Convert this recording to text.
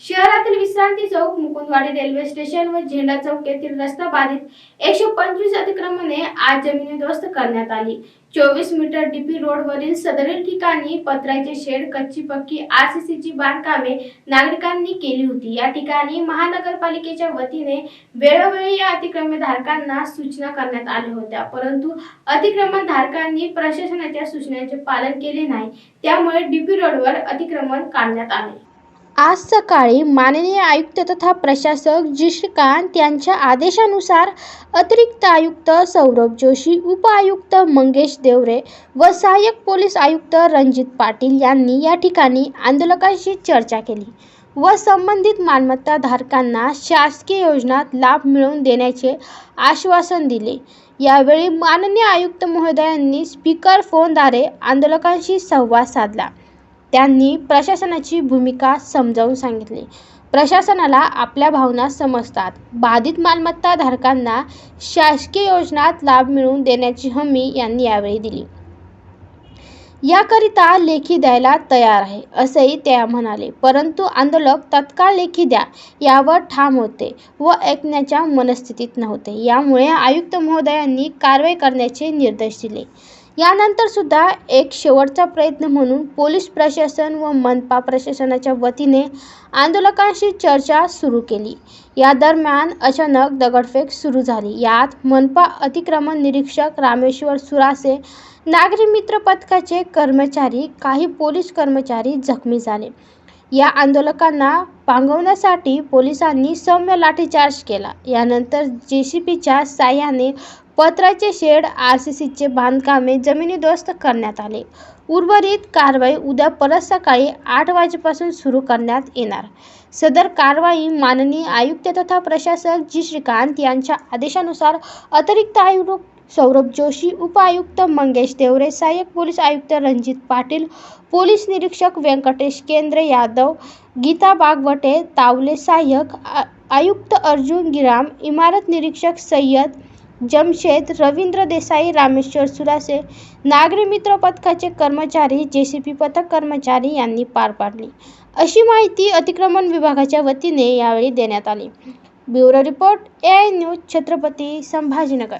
शहरातील विश्रांती चौक Mukundwadi railway station व झेंडा चौक येथील रस्ता बाधित एकशे पंचवीस अतिक्रमणे आज जमिनीदोस्त करण्यात आली. चोवीस मीटर डीपी रोडवरील सदरील ठिकाणी पत्र्याचे शेड कच्ची पक्की आरसीसीची बांधकामे नागरिकांनी केली होती. या ठिकाणी महानगरपालिकेच्या वतीने वेळोवेळी या अतिक्रमण धारकांना सूचना करण्यात आल्या होत्या. परंतु अतिक्रमण धारकांनी प्रशासनाच्या सूचनांचे पालन केले नाही. त्यामुळे डीपी रोडवर अतिक्रमण काढण्यात आले. आज सकाळी माननीय आयुक्त तथा प्रशासक जी श्रीकांत यांच्या आदेशानुसार अतिरिक्त आयुक्त सौरभ जोशी उपआयुक्त मंगेश देवरे व सहाय्यक पोलीस आयुक्त रणजित पाटील यांनी या ठिकाणी आंदोलकांशी चर्चा केली व संबंधित मालमत्ता धारकांना शासकीय योजनात लाभ मिळवून देण्याचे आश्वासन दिले. यावेळी माननीय आयुक्त महोदयांनी स्पीकर फोनद्वारे आंदोलकांशी संवाद साधला. त्यांनी प्रशासनाची भूमिका समजावून सांगितली. प्रशासनाला आपल्या भावना समजतात. बाधित मालमत्ता धारकांना शासकीय योजनात लाभ मिळवून देण्याची हमी यांनी यावेळी दिली. याकरिता लेखी द्यायला तयार आहे असेही त्या म्हणाले. परंतु आंदोलक तत्काळ लेखी द्या यावर ठाम होते व ऐकण्याच्या मनस्थितीत नव्हते. यामुळे आयुक्त महोदयांनी कारवाई करण्याचे निर्देश दिले. यानंतर सुद्धा एक शेवटचा प्रयत्न म्हणून पोलीस प्रशासन व मनपा प्रशासनाच्या वतीने आंदोलकांशी चर्चा सुरू केली. या दरम्यान अचानक दगडफेक सुरू झाली. यात मनपा अतिक्रमण निरीक्षक रामेश्वर सुरासे नागरी मित्र पथकाचे कर्मचारी काही पोलीस कर्मचारी जखमी झाले. या आंदोलकांना पांगवण्यासाठी पोलिसांनी सौम्य लाठीचार्ज केला. यानंतर जेसीपीच्या साह्याने पत्राचे शेड आर सी सीचे बांधकामे जमिनीदोस्त करण्यात आले. उर्वरित कारवाई उद्या परत सकाळी आठ वाजेपासून सुरू करण्यात येणार. सदर कारवाई माननीय आयुक्त तथा प्रशासक जी. श्रीकांत यांच्या आदेशानुसार अतिरिक्त आयुक्त सौरभ जोशी उपआयुक्त मंगेश देवरे सहाय्यक पोलीस आयुक्त रणजित पाटील पोलीस निरीक्षक व्यंकटेश केंद्र यादव गीता बागवटे तावले सहाय्यक आयुक्त अर्जुन गिराम इमारत निरीक्षक सय्यद जमशेद रवींद्र देसाई रामेश्वर सुरासे नागरी मित्र पथकाचे कर्मचारी जेसीपी पथक कर्मचारी यांनी पार पाडली. अशी माहिती अतिक्रमण विभागाच्या वतीने यावेळी देण्यात आली. Bureau report A I news Chhatrapati Sambhajinagar.